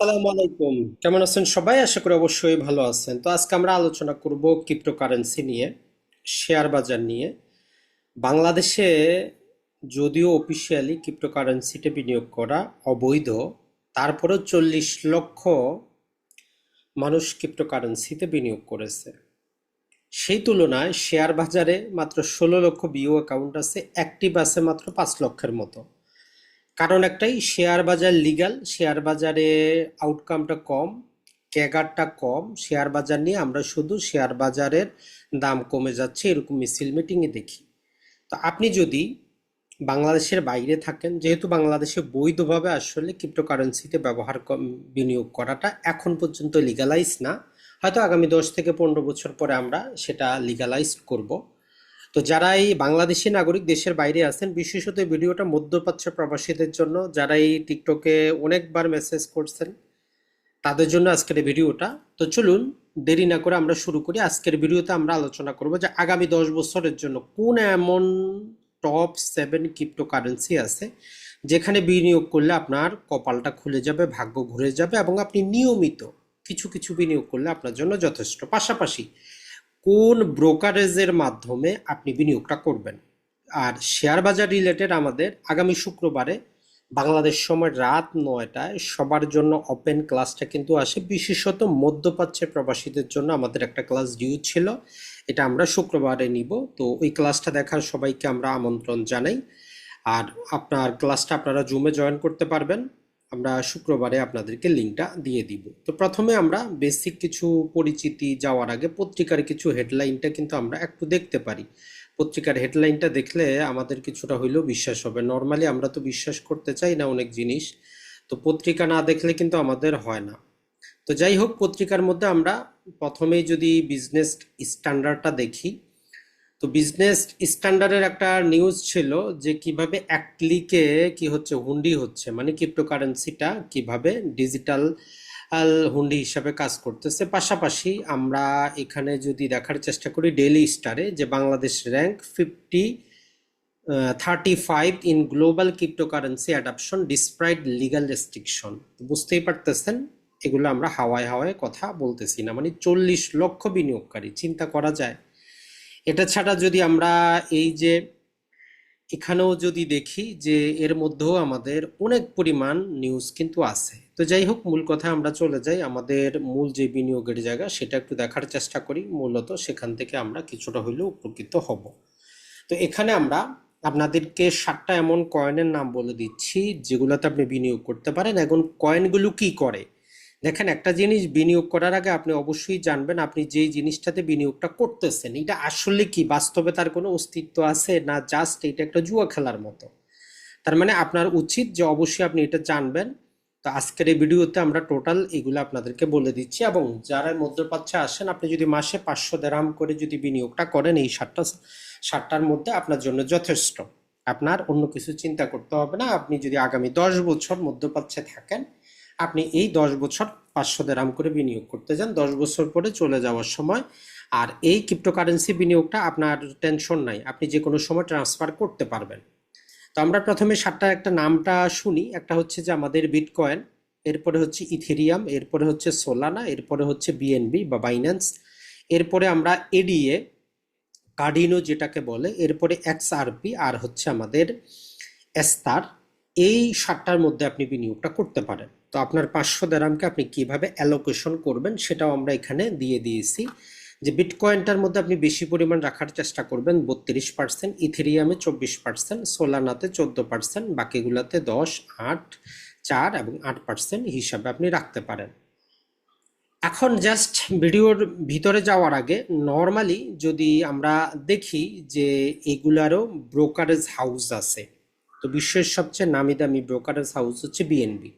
আসসালামু আলাইকুম। কেমন আছেন সবাই? আশা করি অবশ্যই ভালো আছেন। তো আজকে আমরা আলোচনা করব ক্রিপ্টোকারেন্সি নিয়ে শেয়ার বাজার নিয়ে। বাংলাদেশে যদিও অফিসিয়ালি ক্রিপ্টোকারেন্সিতে বিনিয়োগ করা অবৈধ, তারপরেও চল্লিশ লক্ষ মানুষ ক্রিপ্টোকারেন্সিতে বিনিয়োগ করেছে। সেই তুলনায় শেয়ার বাজারে মাত্র ষোলো লক্ষ বিও অ্যাকাউন্ট আছে অ্যাক্টিভ আছে মাত্র পাঁচ লক্ষের মতো। কারণ একটাই শেয়ার বাজার লিগাল শেয়ার বাজারে আউটকামটা কম ক্যাগারটা কম শেয়ার বাজার নিয়ে আমরা শুধু শেয়ার বাজারের দাম কমে যাচ্ছে, এরকম মিছিল মিটিংয়ে দেখি। তো আপনি যদি বাংলাদেশের বাইরে থাকেন, যেহেতু বাংলাদেশে বৈধভাবে আসলে ক্রিপ্টোকারেন্সিতে ব্যবহার বিনিয়োগ করাটা এখন পর্যন্ত লিগালাইজ না, হয়তো আগামী দশ থেকে পনেরো বছর পরে আমরা সেটা লিগালাইজ করব। তো যারা এই বাংলাদেশি নাগরিক দেশের বাইরে আছেন, বিশেষত ভিডিওটা মধ্যপ্রাচ্য প্রবাসীদের জন্য যারা এই টিকটকে অনেকবার মেসেজ করছেন, তাদের জন্য আজকের ভিডিওটা। তো চলুন, দেরি না করে আমরা শুরু করি। আজকের ভিডিওতে আমরা আলোচনা করব যে আগামী দশ বছরের জন্য কোন এমন টপ সেভেন ক্রিপ্টোকারেন্সি আছে, যেখানে বিনিয়োগ করলে আপনার কপালটা খুলে যাবে, ভাগ্য ঘুরে যাবে এবং আপনি নিয়মিত কিছু কিছু বিনিয়োগ করলে আপনার জন্য যথেষ্ট। পাশাপাশি কোন ব্রোকারেজের মাধ্যমে আপনি বিনিয়োগটা করবেন? আর শেয়ার বাজার রিলেটেড আমাদের আগামী শুক্রবারে বাংলাদেশ সময় রাত নয়টায় সবার জন্য ওপেন ক্লাসটা কিন্তু আসে। বিশেষত মধ্যপ্রাচ্যের প্রবাসীদের জন্য আমাদের একটা ক্লাস ডিউ ছিল। এটা আমরা শুক্রবারে নিব। তো ওই ক্লাসটা দেখার সবাইকে আমরা আমন্ত্রণ জানাই। আর আপনার ক্লাসটা আপনারা জুমে জয়েন করতে পারবেন। আমরা শুক্রবারে আপনাদেরকে লিঙ্কটা দিয়ে দিব। তো প্রথমে আমরা বেসিক কিছু পরিচিতি যাওয়ার আগে পত্রিকার কিছু হেডলাইনটা কিন্তু আমরা একটু দেখতে পারি। পত্রিকার হেডলাইনটা দেখলে আমাদের কিছুটা হইলেও বিশ্বাস হবে। নর্মালি আমরা তো বিশ্বাস করতে চাই না অনেক জিনিস, তো পত্রিকা না দেখলে কিন্তু আমাদের হয় না। তো যাই হোক, পত্রিকার মধ্যে আমরা প্রথমেই যদি বিজনেস স্ট্যান্ডার্ডটা দেখি তো বিজনেস স্ট্যান্ডার্ডের একটা নিউজ ছিল যে কীভাবে এক ক্লিকে কি হচ্ছে, হুন্ডি হচ্ছে মানে ক্রিপ্টোকারেন্সিটা কীভাবে ডিজিটাল হুন্ডি হিসাবে কাজ করতেছে। পাশাপাশি আমরা এখানে যদি দেখার চেষ্টা করি ডেলি স্টারে যে Bangladesh rank fifty thirty five in global cryptocurrency adoption despite legal restriction বুঝতেই পারতেছেন? এগুলো আমরা হাওয়ায় হাওয়ায় কথা বলতেছি না মানে চল্লিশ লক্ষ বিনিয়োগকারী, চিন্তা করা যায়। এটা ছাড়া যদি আমরা এই যে এখানেও যদি দেখি যে এর মধ্যেও আমাদের অনেক পরিমাণ নিউজ কিন্তু আছে। তো যাই হোক, মূল কথা আমরা চলে যাই। আমাদের মূল যে বিনিয়োগের জায়গা, সেটা একটু দেখার চেষ্টা করি। মূলত সেখান থেকে আমরা কিছুটা হলেও উপকৃত হব। তো এখানে আমরা আপনাদেরকে সাতটা এমন কয়েনের নাম বলে দিচ্ছি, যেগুলোতে আপনি বিনিয়োগ করতে পারেন। এখন কয়েনগুলো কি করে? দেখেন, একটা জিনিস বিনিয়োগ করার আগে আপনি অবশ্যই জানবেন আপনি যেই জিনিসটাতে বিনিয়োগটা করতেছেন, এটা আসলে কি? বাস্তবে তার কোনো অস্তিত্ব আছে না জাস্ট এটা একটা জুয়া খেলার মতো? তার মানে আপনার উচিত যে অবশ্যই আপনি এটা জানবেন। তো আজকের এই ভিডিওতে আমরা টোটাল এগুলো আপনাদেরকে বলে দিচ্ছি এবং যারা মধ্যপ্রাচ্যে আসেন, আপনি যদি মাসে পাঁচশো দেরাম করে যদি বিনিয়োগটা করেন, এই সাতটা সাতটার মধ্যে আপনার জন্য যথেষ্ট। আপনার অন্য কিছু চিন্তা করতে হবে না। আপনি যদি আগামী দশ বছর মধ্যপ্রাচ্যে থাকেন আপনি এই দশ বছর পাঁচশো দেরাম করে বিনিয়োগ করতে যান, দশ বছর পরে চলে যাওয়ার সময় আর এই ক্রিপ্টোকারেন্সি বিনিয়োগটা আপনার টেনশন নাই, আপনি যে কোনো সময় ট্রান্সফার করতে পারবেন। তো আমরা প্রথমে সাতটার একটা নামটা শুনি, একটা হচ্ছে যে আমাদের বিটকয়েন এরপরে হচ্ছে ইথেরিয়াম এরপরে হচ্ছে সোলানা এরপরে হচ্ছে বিএনবি বা বাইন্যান্স এরপরে আমরা এডিএ কার্ডিনো যেটাকে বলে, এরপরে এক্সআরপি আর হচ্ছে আমাদের এস্তার এই সাতটার মধ্যে আপনি বিনিয়োগটা করতে পারেন। তো আপনার পাঁচশো দেরামকে আপনি কীভাবে অ্যালোকেশন করবেন সেটাও আমরা এখানে দিয়ে দিয়েছি। যে বিটকয়েনটার মধ্যে আপনি বেশি পরিমাণ রাখার চেষ্টা করবেন, বত্রিশ পার্সেন্ট ইথেরিয়ামে চব্বিশ পার্সেন্ট সোলানাতে চোদ্দ পার্সেন্ট বাকিগুলোতে দশ, আট, চার এবং আট পার্সেন্ট হিসাবে আপনি রাখতে পারেন। এখন জাস্ট ভিডিওর ভিতরে যাওয়ার আগে নর্মালি যদি আমরা দেখি যে এগুলারও ব্রোকারেজ হাউস আছে, তো বিশ্বের সবচেয়ে নামি দামি ব্রোকারেজ হাউস হচ্ছে বিএনবি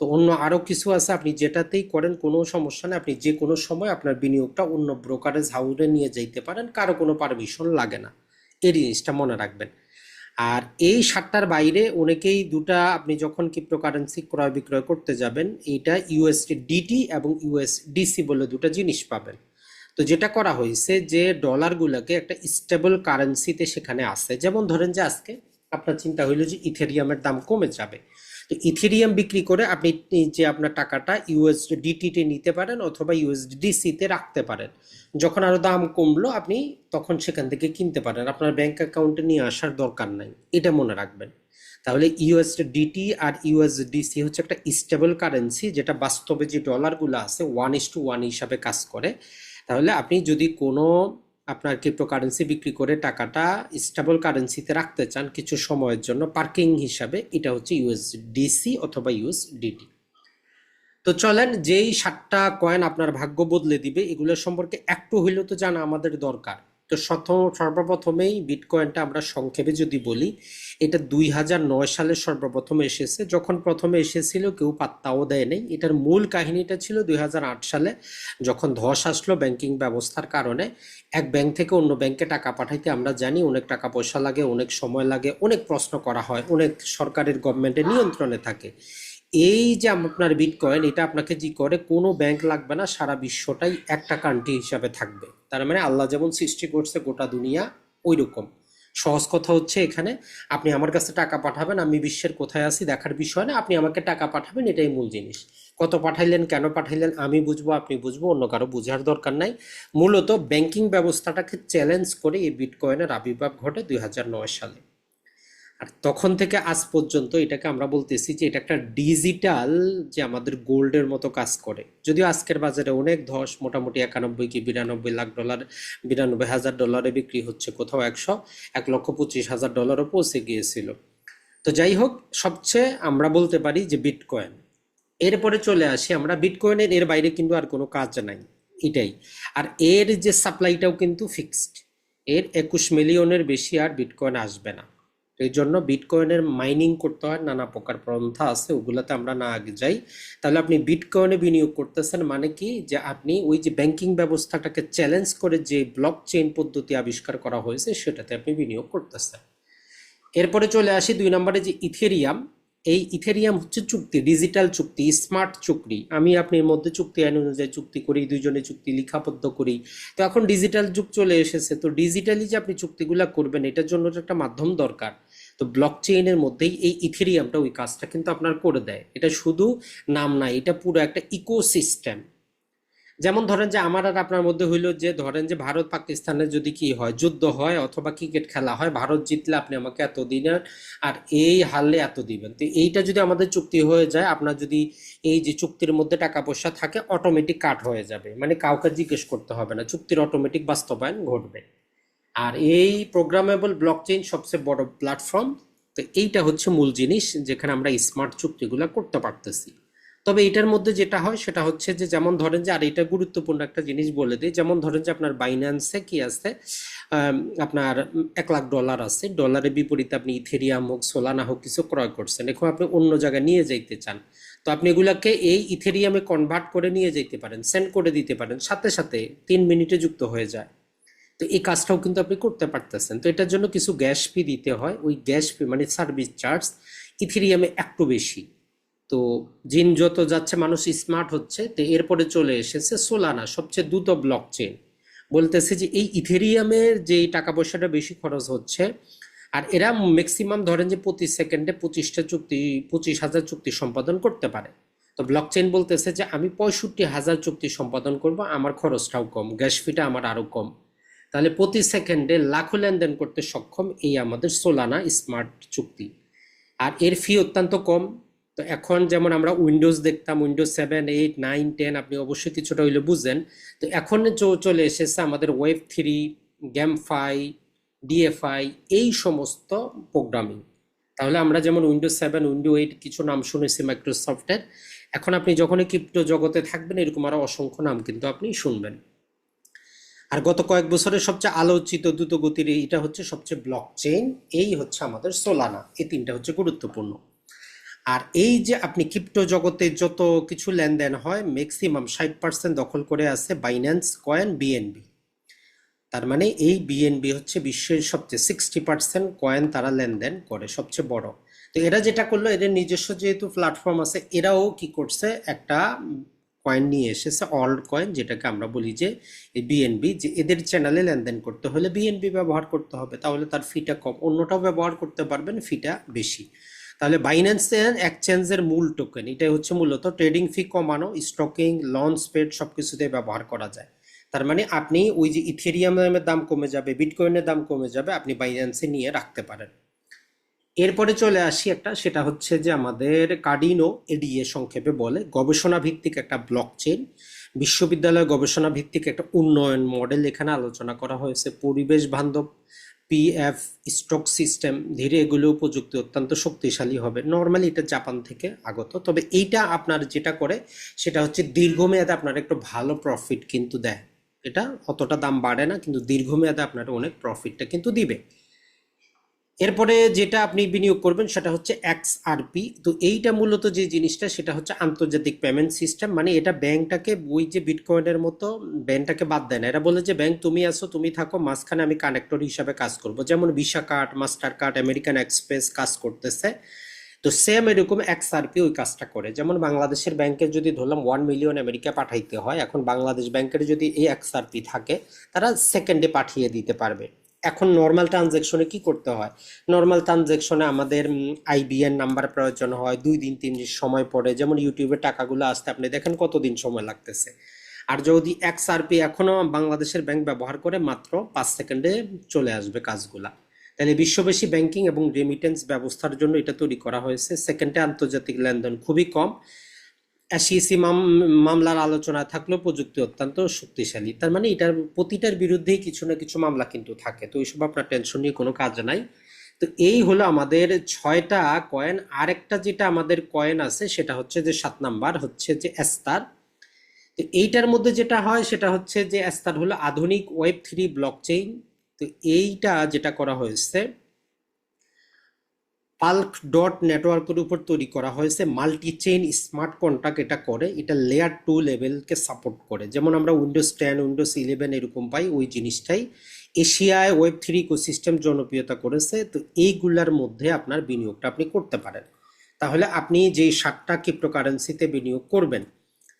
তো অন্য আরও কিছু আছে, আপনি যেটাতেই করেন, কোনো সমস্যা নেই। আপনি যে কোনো সময় আপনার বিনিয়োগটা অন্য ব্রোকারেজ হাউসে নিয়ে যাইতে পারেন, কারও কোনো পারমিশন লাগে না। এই জিনিসটা মনে রাখবেন। আর এই সাতটার বাইরে অনেকেই দুটা, আপনি যখন ক্রিপ্টোকারেন্সি ক্রয় বিক্রয় করতে যাবেন, এইটা ইউএসডি ডিটি এবং ইউএসডিসি বলে দুটো জিনিস পাবেন। তো যেটা করা হয়েছে যে ডলারগুলোকে একটা স্টেবল কারেন্সিতে সেখানে আসে। যেমন ধরেন যে আজকে আপনার চিন্তা হইল যে ইথেরিয়ামের দাম কমে যাবে। ইথেরিয়াম বিক্রি করে আপনি যে আপনার টাকাটা ইউএসডিটিতে নিতে পারেন অথবা ইউএসডিসিতে রাখতে পারেন। যখন আরও দাম কমলো আপনি তখন সেখান থেকে কিনতে পারেন। আপনার ব্যাংক অ্যাকাউন্টে নিয়ে আসার দরকার নাই। এটা মনে রাখবেন। তাহলে ইউএসডিটি আর ইউএসডিসি হচ্ছে একটা স্টেবল কারেন্সি যেটা বাস্তবে যে ডলারগুলো আছে ওয়ান ইস টু ওয়ান হিসাবে কাজ করে। তাহলে আপনি যদি কোনো আপনার ক্রিপ্টোকারেন্সি বিক্রি করে টাকাটা স্টেবল কারেন্সিতে রাখতে চান কিছু সময়ের জন্য পার্কিং হিসাবে, এটা হচ্ছে ইউএসডিসি অথবা ইউএসডিটি তো চলেন, যেই সাতটা কয়েন আপনার ভাগ্য বদলে দিবে, এগুলো সম্পর্কে একটু হইলেও তো জানা আমাদের দরকার। তো শত সর্বপ্রথমেই বিটকয়েনটা আমরা সংক্ষেপে যদি বলি, এটা দুই হাজার নয় সালে সর্বপ্রথম এসেছে। যখন প্রথমে এসেছিল, কেউ পাত্তাও দেয় নাই এটার মূল কাহিনীটা ছিল দুই হাজার আট সালে যখন ধস আসলো ব্যাংকিং ব্যবস্থার কারণে। এক ব্যাংক থেকে অন্য ব্যাংকে টাকা পাঠাইতে আমরা জানি, অনেক টাকা পয়সা লাগে, অনেক সময় লাগে, অনেক প্রশ্ন করা হয়, অনেক সরকারের গভর্নমেন্টের নিয়ন্ত্রণে থাকে। এই যে আপনার বিটকয়েন এটা আপনাকে জি করে? কোনো ব্যাংক লাগবে না, সারা বিশ্বটাই একটা কান্ট্রি হিসাবে থাকবে। তার মানে আল্লাহ যেমন সৃষ্টি করছে, গোটা দুনিয়া ওই রকম সহজ কথা হচ্ছে এখানে, আপনি আমার কাছে টাকা পাঠাবেন, আমি বিশ্বের কোথায় আছি দেখার বিষয় না, আপনি আমাকে টাকা পাঠাবেন, এটাই মূল জিনিস। কত পাঠাইলেন, কেন পাঠাইলেন, আমি বুঝব, আপনি বুঝব, অন্য কারও বোঝার দরকার নাই। মূলত ব্যাংকিং ব্যবস্থাটাকে চ্যালেঞ্জ করে এই বিটকয়েনের আবির্ভাব ঘটে দুই হাজার নয় সালে। আর তখন থেকে আজ পর্যন্ত এটাকে আমরা বলতেছি যে এটা একটা ডিজিটাল যে আমাদের গোল্ডের মতো কাজ করে। যদিও আজকের বাজারে অনেক ধস, মোটামুটি একানব্বই কি বিরানব্বই লাখ ডলার, বিরানব্বই হাজার ডলারে বিক্রি হচ্ছে, কোথাও একশো, এক লক্ষ পঁচিশ হাজার ডলারও পৌঁছে গিয়েছিল। তো যাই হোক, সবচেয়ে আমরা বলতে পারি যে বিটকয়েন। এরপরে চলে আসি আমরা, বিটকয়েনের এর বাইরে কিন্তু আর কোনো কাজ নাই, এটাই। আর এর যে সাপ্লাইটাও কিন্তু ফিক্সড, এর একুশ মিলিয়নের বেশি আর বিটকয়েন আসবে না। এই জন্য বিটকয়েনের মাইনিং করতে হয়, নানা প্রকার পন্থা আছে, ওগুলাতে আমরা না আগে যাই। তাহলে আপনি বিটকয়েনে বিনিয়োগ করতেছেন মানে কি? যে আপনি ওই যে ব্যাংকিং ব্যবস্থাটাকে চ্যালেঞ্জ করে যে ব্লক চেইন পদ্ধতি আবিষ্কার করা হয়েছে, সেটাতে আপনি বিনিয়োগ করতেছেন। এরপরে চলে আসি দুই নম্বরে যে ইথেরিয়াম এই ইথেরিয়াম হচ্ছে চুক্তি ডিজিটাল চুক্তি স্মার্ট চুক্তি। আমি আপনি এর মধ্যে চুক্তি আইন অনুযায়ী চুক্তি করি, দুইজনে চুক্তি লিখাবদ্ধ করি। তো এখন ডিজিটাল যুগ চলে এসেছে, তো ডিজিটালি যে আপনি চুক্তিগুলা করবেন, এটার জন্য একটা মাধ্যম দরকার। তো ব্লক চেইনের মধ্যেই এই ইথেরিয়ামটা ওই কাজটা কিন্তু আপনার করে দেয়। এটা শুধু নাম নাই এটা পুরো একটা ইকোসিস্টেম যেমন ধরেন যে আমার আর আপনার মধ্যে হইল যে ধরেন যে ভারত পাকিস্তানের যদি কি হয়, যুদ্ধ হয় অথবা ক্রিকেট খেলা হয়, ভারত জিতলে আপনি আমাকে এত দিনের আর এই হারলে এত দিবেন। তো এইটা যদি আমাদের চুক্তি হয়ে যায়, আপনার যদি এই যে চুক্তির মধ্যে টাকা পয়সা থাকে অটোমেটিক কাট হয়ে যাবে। মানে কাউকে জিজ্ঞেস করতে হবে না, চুক্তির অটোমেটিক বাস্তবায়ন ঘটবে। আর এই প্রোগ্রামেবল ব্লকচেইন সবচেয়ে বড় প্ল্যাটফর্ম তো এইটা হচ্ছে মূল জিনিস যেখানে আমরা স্মার্ট চুক্তিগুলো করতে পারতেছি। তবে এটার মধ্যে যেটা হয়, সেটা হচ্ছে যে যেমন ধরেন যে, আর এটা গুরুত্বপূর্ণ একটা জিনিস বলে দিই, যেমন ধরেন যে আপনার বাইন্যান্সে কি আছে আপনার এক লাখ ডলার আছে ডলারের বিপরীতে আপনি ইথেরিয়াম হোক সোলানা হোক কিছু ক্রয় করছেন, এখন আপনি অন্য জায়গায় নিয়ে যাইতে চান, তো আপনি এগুলাকে এই ইথেরিয়ামে কনভার্ট করে নিয়ে যেতে পারেন সেন্ড করে দিতে পারেন, সাথে সাথে তিন মিনিটে যুক্ত হয়ে যায়। তো এই কাজটাও কিন্তু আপনি করতে পারতেছেন। তো এটার জন্য কিছু গ্যাস ফি দিতে হয়। ওই গ্যাস ফি মানে সার্ভিস চার্জ, ইথেরিয়ামে একটু বেশি। তো জিন যত যাচ্ছে, মানুষ স্মার্ট হচ্ছে। তো এরপরে চলে এসেছে সোলানা সবচেয়ে দ্রুত ব্লক চেন বলতেছে যে এই ইথেরিয়ামের যে টাকা পয়সাটা বেশি খরচ হচ্ছে, আর এরা ম্যাক্সিমাম ধরেন যে প্রতি সেকেন্ডে পঁচিশটা চুক্তি, পঁচিশ হাজার চুক্তি সম্পাদন করতে পারে। তো ব্লক চেন বলতেছে যে আমি পঁয়ষট্টি হাজার চুক্তি সম্পাদন করব, আমার খরচটাও কম, গ্যাস ফিটা আমার আরও কম। তাহলে প্রতি সেকেন্ডে লাখো লেনদেন করতে সক্ষম এই আমাদের সোলানা স্মার্ট চুক্তি। আর এর ফি অত্যন্ত কম। তো এখন যেমন আমরা উইন্ডোজ দেখতাম Windows seven eight nine ten আপনি অবশ্যই কিছুটা হইলে বুঝেন। তো এখন চলে এসেছে আমাদের ওয়েব থ্রি গেমফাই ডিএফআই এই সমস্ত প্রোগ্রামিং তাহলে আমরা যেমন উইন্ডোজ সেভেন উইন্ডো এইট কিছু নাম শুনেছি মাইক্রোসফটের এখন আপনি যখনই ক্রিপ্টো জগতে থাকবেন, এরকম আরও অসংখ্য নাম কিন্তু আপনি শুনবেন। আর গত কয়েক বছরের সবচেয়ে আলোচিত দ্রুতগতির এটা হচ্ছে সবচেয়ে ব্লক চেইন এই হচ্ছে আমাদের সোলানা এই তিনটা হচ্ছে গুরুত্বপূর্ণ। আর এই যে আপনি ক্রিপ্টো জগতে যত কিছু লেনদেন হয় ম্যাক্সিমাম ষাট পার্সেন্ট দখল করে আছে বাইন্যান্স কয়েন বিএনবি তার মানে এই বিএনবি হচ্ছে বিশ্বের সবচেয়ে সিক্সটি পার্সেন্ট কয়েন তারা লেনদেন করে, সবচেয়ে বড়। তো এরা যেটা করল, এদের নিজস্ব যেহেতু প্ল্যাটফর্ম আছে, এরাও কি করছে, একটা কয়েন নিয়ে এসেছে অল্ড কয়েন যেটাকে আমরা বলি যে বিএনবি যে এদের চ্যানেলে লেনদেন করতে হলে বিএনবি ব্যবহার করতে হবে, তাহলে তার ফিটা কম। অন্যটাও ব্যবহার করতে পারবেন ফিটা বেশি। তাহলে বাইন্যান্স এক্সচেঞ্জের মূল টোকেন এটাই হচ্ছে মূলত ট্রেডিং ফি কমানো স্টকিং লঞ্চ পেড সবকিছুতে ব্যবহার করা যায়। তার মানে আপনি ওই যে ইথেরিয়ামের দাম কমে যাবে বিটকয়েনের দাম কমে যাবে, আপনি বাইন্যান্সে নিয়ে রাখতে পারেন। এরপরে চলে আসি একটা, সেটা হচ্ছে যে আমাদের কার্ডিনো এডিএ সংক্ষেপে বলে গবেষণা ভিত্তিক একটা ব্লক চেইন বিশ্ববিদ্যালয় গবেষণা ভিত্তিক একটা উন্নয়ন মডেল এখানে আলোচনা করা হয়েছে। পরিবেশ বান্ধব পিএফ স্টক সিস্টেম ধীরে এগুলো প্রযুক্তি অত্যন্ত শক্তিশালী হবে। নর্মালি এটা জাপান থেকে আগত, তবে এইটা আপনার যেটা করে, সেটা হচ্ছে দীর্ঘমেয়াদে আপনার একটু ভালো প্রফিট কিন্তু দেয়। এটা অতটা দাম বাড়ে না, কিন্তু দীর্ঘমেয়াদে আপনার অনেক প্রফিটটা কিন্তু দিবে। এরপরে যেটা আপনি বিনিয়োগ করবেন সেটা হচ্ছে এক্সআরপি তো এইটা মূলত যে জিনিসটা, সেটা হচ্ছে আন্তর্জাতিক পেমেন্ট সিস্টেম মানে এটা ব্যাংকটাকে, ওই যে বিটকয়েনের মতো ব্যাংকটাকে বাদ দেয় না। এটা বলে যে, ব্যাংক, তুমি আসো, তুমি থাকো, মাঝখানে আমি কানেক্টর হিসাবে কাজ করব। যেমন Visa card Mastercard American Express কাজ করতেছে। তো সেম এরকম এক্স এক্সআরপি ওই কাজটা করে। যেমন বাংলাদেশের ব্যাংকের যদি ধরলাম ওয়ান মিলিয়ন আমেরিকা পাঠাইতে হয়, এখন বাংলাদেশ ব্যাংকের যদি এই এক্স এক্সআরপি থাকে, তারা সেকেন্ডে পাঠিয়ে দিতে পারবে। এখন নর্মাল ট্রানজ্যাকশনে কি করতে হয়? নর্মাল ট্রানজ্যাকশনে আমাদের আইবিএন নাম্বার প্রয়োজন হয়, দুই দিন, তিন দিন সময় পড়ে। যেমন ইউটিউবে টাকাগুলো আসতে, আপনি দেখেন কতদিন সময় লাগতেছে। আর যদি এক্সআরপি এখনও বাংলাদেশের ব্যাংক ব্যবহার করে, মাত্র পাঁচ সেকেন্ডে চলে আসবে কাজগুলা। তাহলে বিশ্ববেশী ব্যাংকিং এবং রেমিটেন্স ব্যবস্থার জন্য এটা তৈরি করা হয়েছে। সেকেন্ডে আন্তর্জাতিক লেনদেন খুবই কম। এসিসি মামলার আলোচনা থাকলেও প্রযুক্তি অত্যন্ত শক্তিশালী। তার মানে এটার প্রতিটার বিরুদ্ধেই কিছু না কিছু মামলা কিন্তু থাকে। তো এইসব আপনার টেনশন নিয়ে কোনো কাজ নাই। তো এই হলো আমাদের ছয়টা কয়েন আরেকটা যেটা আমাদের কয়েন আছে, সেটা হচ্ছে যে সাত নাম্বার হচ্ছে যে এস্তার তো এইটার মধ্যে যেটা হয়, সেটা হচ্ছে যে এস্তার হলো আধুনিক ওয়েব থ্রি ব্লক চেইন তো এইটা যেটা করা হয়েছে পাল্ক ডট নেটওয়ার্কের উপর তৈরি করা হয়েছে মাল্টি চেইন স্মার্ট কন্ট্যাক্ট এটা করে, এটা লেয়ার টু লেভেলকে সাপোর্ট করে। যেমন আমরা উইন্ডোজ টেন উইন্ডোজ ইলেভেন এরকম পাই, ওই জিনিসটাই এশিয়ায় ওয়েব থ্রি ইকোসিস্টেম জনপ্রিয়তা করেছে। তো এইগুলার মধ্যে আপনার বিনিয়োগটা আপনি করতে পারেন। তাহলে আপনি যে সাতটা ক্রিপ্টোকারেন্সিতে বিনিয়োগ করবেন,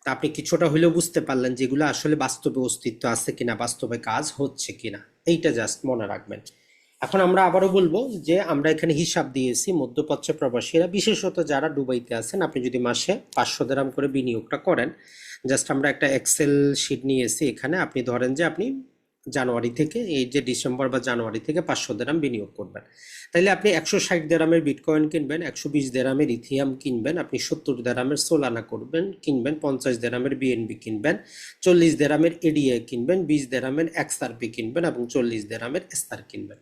তা আপনি কিছুটা হলেও বুঝতে পারলেন যেগুলো আসলে বাস্তবে অস্তিত্ব আছে কিনা, বাস্তবে কাজ হচ্ছে কিনা। এইটা জাস্ট মনে রাখবেন। এখন আমরা আবারও বলব যে আমরা এখানে হিসাব দিয়েছি মধ্যপ্রাচ্য প্রবাসীরা, বিশেষত যারা দুবাইতে আছেন, আপনি যদি মাসে পাঁচশো দেরাম করে বিনিয়োগটা করেন জাস্ট আমরা একটা এক্সেল শিট নিয়েছি এখানে, আপনি ধরেন যে আপনি জানুয়ারি থেকে, এই যে ডিসেম্বর বা জানুয়ারি থেকে পাঁচশো দেরাম বিনিয়োগ করবেন। তাইলে আপনি একশো ষাট দেরামের বিটকয়েন কিনবেন, একশো বিশ দেরামের ইথিয়াম কিনবেন, আপনি সত্তর দেরামের সোলানা করবেন, কিনবেন, পঞ্চাশ দেরামের বিএনবি কিনবেন, চল্লিশ দেরামের এডিএ কিনবেন, বিশ দেরামের এক্সআরপি কিনবেন এবং চল্লিশ দেরামের এস্তার কিনবেন।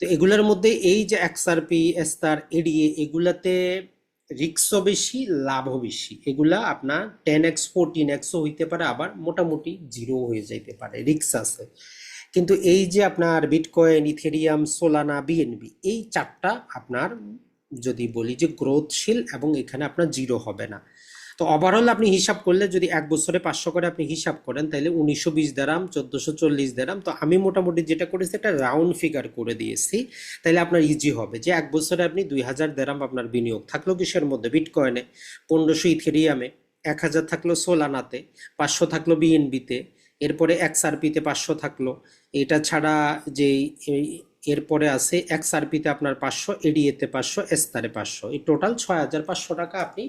তো এগুলোর মধ্যে এই যে এক্সআরপি এস্তার এডিএ এগুলাতে রিক্সও বেশি, লাভও বেশি। এগুলা আপনার টেন এক্স ফোরটিন এক্সও হইতে পারে, আবার মোটামুটি জিরো হয়ে যাইতে পারে রিক্স আছে। কিন্তু এই যে আপনার বিটকয়েন ইথেরিয়াম সোলানা বিএনবি এই চারটা আপনার যদি বলি যে গ্রোথশীল এবং এখানে আপনার জিরো হবে না। তো ওভারঅল আপনি হিসাব করলে যদি এক বছরে পাঁচশো করে আপনি হিসাব করেন তাহলে উনিশশো বিশ দেরাম, চোদ্দোশো চল্লিশ দেরাম, তো আমি মোটামুটি যেটা করেছি একটা রাউন্ড ফিগার করে দিয়েছি তাহলে আপনার ইজি হবে। যে এক বছরে আপনি দুই হাজার দেরাম আপনার বিনিয়োগ থাকল কিসের মধ্যে? বিটকয়েনে পনেরোশো ইথেরিয়ামে এক হাজার থাকল সোলানাতে পাঁচশো থাকল বিএনবিতে এরপরে এক্সআরপিতে পাঁচশো থাকল। এটা ছাড়া যে এরপরে আছে এক্সআরপিতে আপনার পাঁচশো এডিএতে পাঁচশো এস্তারে পাঁচশো। এই টোটাল ছয় হাজার পাঁচশো টাকা আপনি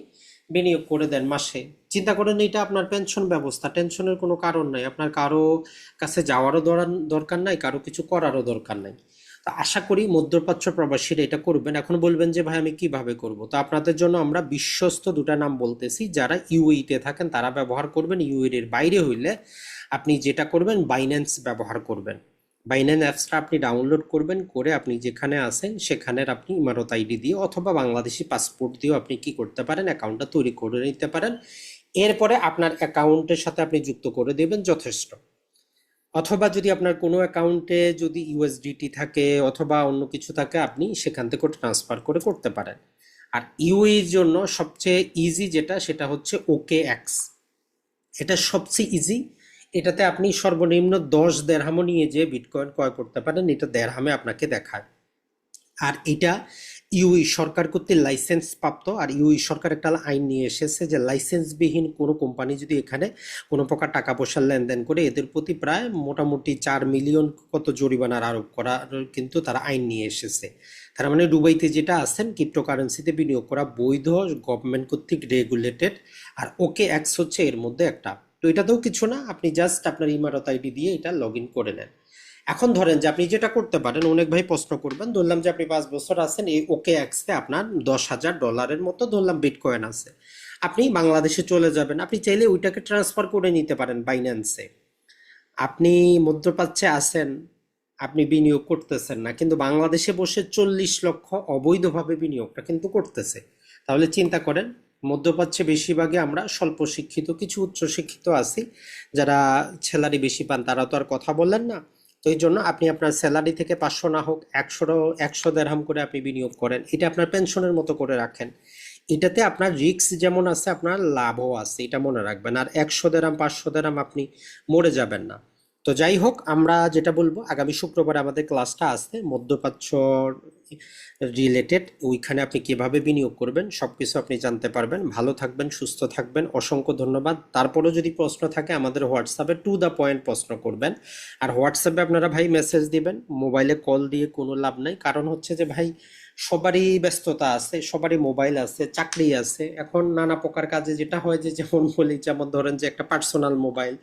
বিনিয়োগ করে দেন মাসে। চিন্তা করেন এটা আপনার পেনশন ব্যবস্থা। টেনশনের কোনো কারণ নাই। আপনার কারও কাছে যাওয়ারও দরকার নাই, কারও কিছু করারও দরকার নাই। তো আশা করি মধ্যপ্রাচ্য প্রবাসীরা এটা করবেন। এখন বলবেন যে, ভাই, আমি কীভাবে করব? তো আপনাদের জন্য আমরা বিশ্বস্ত দুটা নাম বলতেছি। যারা ইউএইতে থাকেন, তারা ব্যবহার করবেন। ইউএই বাইরে হইলে আপনি যেটা করবেন বাইন্যান্স ব্যবহার করবেন। বাইন্যান্স অ্যাপসটা আপনি ডাউনলোড করবেন, করে আপনি যেখানে আছেন, সেখানের আপনি ইমারত আইডি দিয়ে অথবা বাংলাদেশি পাসপোর্ট দিয়েও আপনি কি করতে পারেন অ্যাকাউন্টটা তৈরি করে নিতে পারেন। এরপরে আপনার অ্যাকাউন্টের সাথে আপনি যুক্ত করে দেবেন যথেষ্ট। অথবা যদি আপনার কোনো অ্যাকাউন্টে যদি ইউএসডিটি থাকে অথবা অন্য কিছু থাকে, আপনি সেখান থেকে ট্রান্সফার করে করতে পারেন। আর ইউএর জন্য সবচেয়ে ইজি যেটা, সেটা হচ্ছে ওকে এক্স এটা সবচেয়ে ইজি এটাতে আপনি সর্বনিম্ন দশ দেড়হামও নিয়ে যে বিটকয়েন ক্রয় করতে পারেন, এটা দেড়হামে আপনাকে দেখায়। আর এটা ইউই সরকার কর্তৃক লাইসেন্স প্রাপ্ত আর ইউই সরকার একটা আইন নিয়ে এসেছে যে লাইসেন্সবিহীন কোনো কোম্পানি যদি এখানে কোনো প্রকার টাকা পয়সার লেনদেন করে, এদের প্রতি প্রায় মোটামুটি চার মিলিয়ন কত জরিমানার আরোপ করার কিন্তু তারা আইন নিয়ে এসেছে। তার মানে দুবাইতে যেটা আছেন ক্রিপ্টোকারেন্সিতে বিনিয়োগ করা বৈধ গভর্নমেন্ট কর্তৃক রেগুলেটেড আর ওকে অ্যাক্স হচ্ছে এর মধ্যে একটা। তো এটাতেও কিছু না, আপনি জাস্ট আপনার ইমারত আইডি দিয়ে এটা লগ করে নেন। এখন ধরেন যে আপনি যেটা করতে পারেন, অনেক ভাই প্রশ্ন করবেন, ধরলাম যে আপনি পাঁচ বছর আছেন, এই ওকে এক্সতে আপনার দশ হাজার ডলারের মতো ধরলাম বিটকয়েন আছে। আপনি বাংলাদেশে চলে যাবেন, আপনি চাইলে ওইটাকে ট্রান্সফার করে নিতে পারেন বাইন্যান্সে আপনি মধ্যপ্রাচ্যে আছেন, আপনি বিনিয়োগ করতেছেন না, কিন্তু বাংলাদেশে বসে চল্লিশ লক্ষ অবৈধভাবে বিনিয়োগটা কিন্তু করতেছে। তাহলে চিন্তা করেন মধ্যপ্রাচ্যে বেশিরভাগে আমরা স্বল্প শিক্ষিত, কিছু উচ্চ শিক্ষিত আছি। যারা স্যালারি বেশি পান, তারা তো আর কথা বললেন না। তো এই জন্য আপনি আপনার স্যালারি থেকে পাঁচশো না হোক একশো একশো দেড়হাম করে আপনি বিনিয়োগ করেন। এটা আপনার পেনশনের মতো করে রাখেন। এটাতে আপনার রিস্ক যেমন আছে, আপনার লাভও আছে, এটা মনে রাখবেন। আর একশো দেড়াম পাঁচশো দেরাম আপনি মরে যাবেন না। তো যাই হোক আমরা যেটা বলব, আগামী শুক্রবার আমাদের ক্লাসটা আসছে মধ্যপ্রাচ্য রিলেটেড ওইখানে আপনি কীভাবে বিনিয়োগ করবেন সব কিছু আপনি জানতে পারবেন। ভালো থাকবেন, সুস্থ থাকবেন, অসংখ্য ধন্যবাদ। তারপরেও যদি প্রশ্ন থাকে, আমাদের হোয়াটসঅ্যাপে টু দ্য পয়েন্ট প্রশ্ন করবেন। আর হোয়াটসঅ্যাপে আপনারা ভাই মেসেজ দিবেন, মোবাইলে কল দিয়ে কোনো লাভ নাই। কারণ হচ্ছে যে ভাই সবারই ব্যস্ততা আছে, সবারই মোবাইল আছে, চাকরি আছে। এখন নানা প্রকার কাজে যেটা হয় যে, যেমন বলি, যেমন ধরেন যে, একটা পার্সোনাল মোবাইল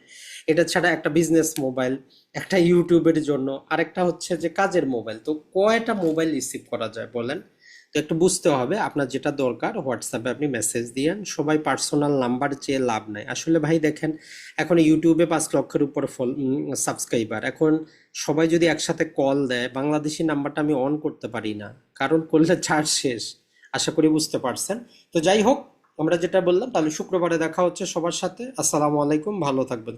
এটা ছাড়া একটা বিজনেস মোবাইল একটা ইউটিউবের জন্য, আরেকটা হচ্ছে যে, কাজের মোবাইল তো কয়টা মোবাইল রিসিভ করা যায় বলেন? তো একটু বুঝতে হবে, আপনার যেটা দরকার হোয়াটসঅ্যাপে আপনি মেসেজ দিয়েন, সবাই পার্সোনাল নাম্বার চেয়ে লাভ নাই। আসলে ভাই দেখেন, এখন ইউটিউবে পাঁচ লক্ষের উপর ফল সাবস্ক্রাইবার এখন সবাই যদি একসাথে কল দেয়, বাংলাদেশি নাম্বারটা আমি অন করতে পারি না। কারণ করলে চার্জ শেষ। আশা করি বুঝতে পারছেন। তো যাই হোক, আমরা যেটা বললাম, তাহলে শুক্রবারে দেখা হচ্ছে সবার সাথে। আসসালামু আলাইকুম, ভালো থাকবেন।